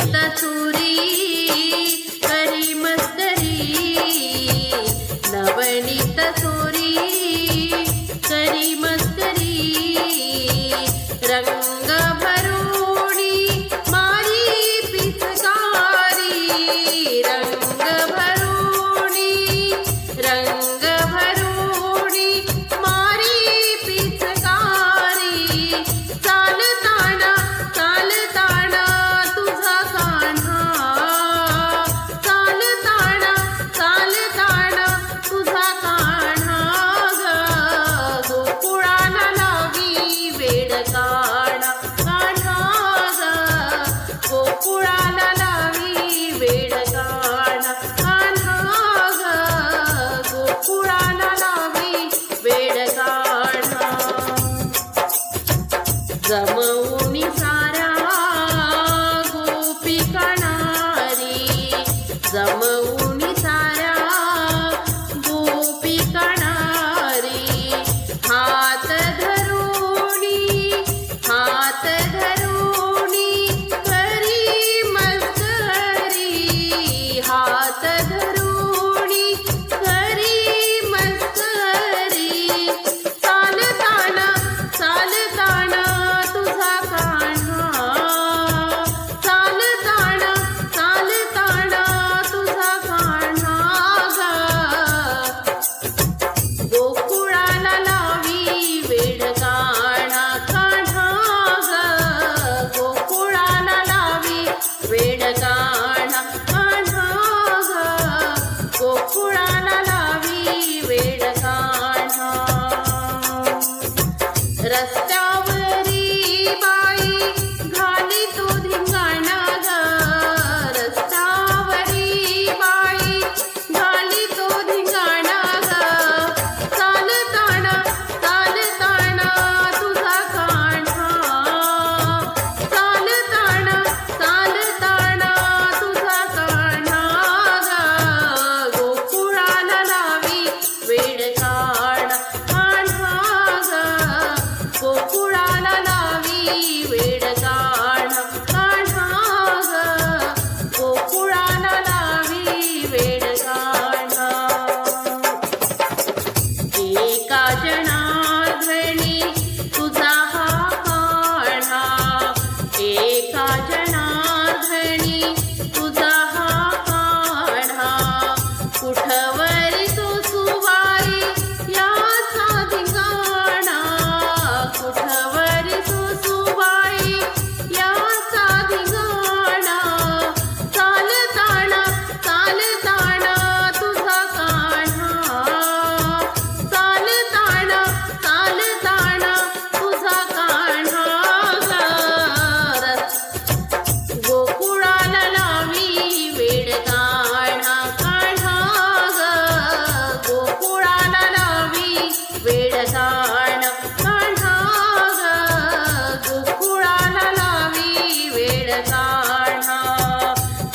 Sita Churi the time.